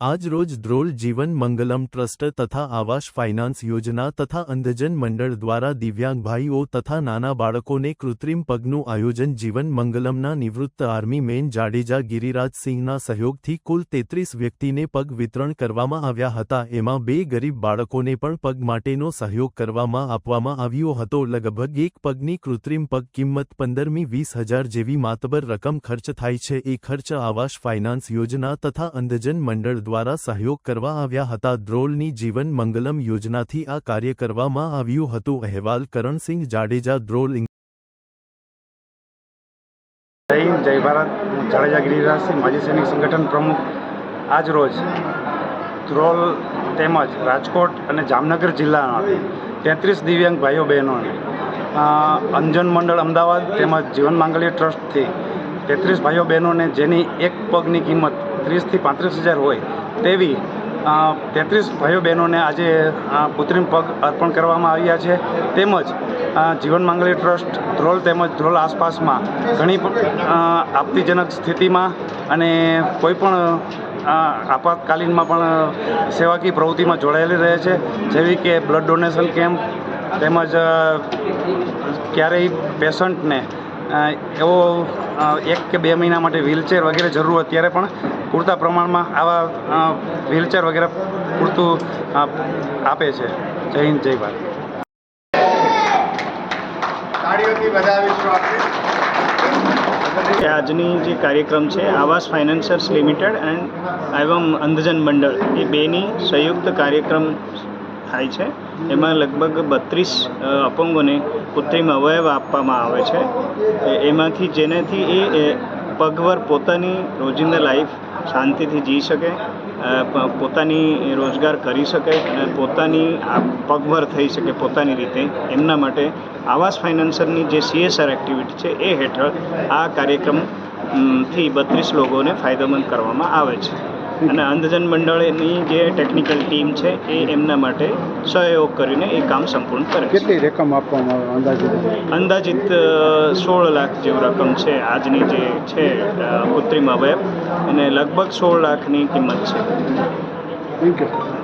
આજ દ્રોલ જીવન મંગલમ ટ્રસ્ટ તથા આવાસ ફાઇનાન્સ યોજના તથા અંધજન મંડળ દ્વારા દિવ્યાંગ ભાઈઓ તથા નાના બાળકોને કૃત્રિમ પગનું આયોજન જીવન મંગલમના નિવૃત્ત આર્મી મેન જાડેજા ગિરિરાજસિંહના સહયોગથી કુલ તેત્રીસ વ્યક્તિને પગ વિતરણ કરવામાં આવ્યા હતા. એમાં બે ગરીબ બાળકોને પણ પગ માટેનો સહયોગ કરવામાં આપવામાં આવ્યો હતો. લગભગ એક પગની કૃત્રિમ પગ કિંમત પંદરમી વીસ હજાર જેવી માતબર રકમ ખર્ચ થાય છે. એ ખર્ચ આવાસ ફાઇનાન્સ યોજના તથા અંધજન મંડળ દ્વારા સહયોગ કરવા આવ્યા હતા. દ્રોલની જીવન મંગલમ યોજનાથી આ કાર્ય કરવામાં આવ્યું હતું. અહેવાલ કરણસિંહ જાડેજા, દ્રોલ જય હિન્દ, જય ભારત. હું જાડેજા ગિરિરાજસિંહ, માજી સૈનિક સંગઠન પ્રમુખ. આજ રોજ ધ્રોલ તેમજ રાજકોટ અને જામનગર જિલ્લાના તેત્રીસ દિવ્યાંગ ભાઈઓ બહેનોને અંજન મંડળ અમદાવાદ તેમજ જીવન માંગલ્ય ટ્રસ્ટથી તેત્રીસ ભાઈઓ બહેનોને જેની એક પગની કિંમત ત્રીસથી પાંત્રીસ હજાર હોય તેવી તેત્રીસ ભાઈઓ બહેનોને આજે કૃત્રિમ પગ અર્પણ કરવામાં આવ્યા છે. તેમજ જીવન માંગલી ટ્રસ્ટ ધ્રોલ તેમજ ધ્રોલ આસપાસમાં ઘણી આપત્તિજનક સ્થિતિમાં અને કોઈપણ આપાતકાલીનમાં પણ સેવાકીય પ્રવૃત્તિમાં જોડાયેલી રહે છે. જેવી કે બ્લડ ડોનેશન કેમ્પ તેમજ ક્યારેય પેશન્ટને એવો એક કે બે મહિના માટે વ્હીલચેર વગેરે જરૂર હોય ત્યારે પણ પૂરતા પ્રમાણમાં આવા વ્હીલચેર વગેરે પૂરતું આપે છે. જય હિન્દ જય ભારત. આજની જે કાર્યક્રમ છે આવાસ ફાઇનાન્સર્સ લિમિટેડ એન્ડ એવમ અંધજન મંડળ એ બેની સંયુક્ત કાર્યક્રમ થાય છે. એમાં લગભગ બત્રીસ અપંગોને કૃત્રિમ અવયવ આપવામાં આવે છે. એમાંથી જેનાથી એ એ પગભર પોતાની રોજિંદા લાઈફ શાંતિથી જી શકે પોતાની રોજગાર કરી શકે અને પોતાની પગભર થઈ શકે પોતાની રીતે. એમના માટે આવાસ ફાઇનાન્સરની જે સીએસઆર એક્ટિવિટી છે એ હેઠળ આ કાર્યક્રમથી બત્રીસ લોકોને ફાયદામંદ કરવામાં આવે છે. અને અંધજન મંડળની જે ટેકનિકલ ટીમ છે એ એમના માટે સહયોગ કરીને એ કામ સંપૂર્ણ કરે છે. કેટલી રકમ આપવામાં આવે અંદાજિત? અંદાજિત સોળ લાખ જેવું રકમ છે આજની જે છે કૃત્રિમ અવયવ. અને લગભગ સોળ લાખની કિંમત છે. Thank you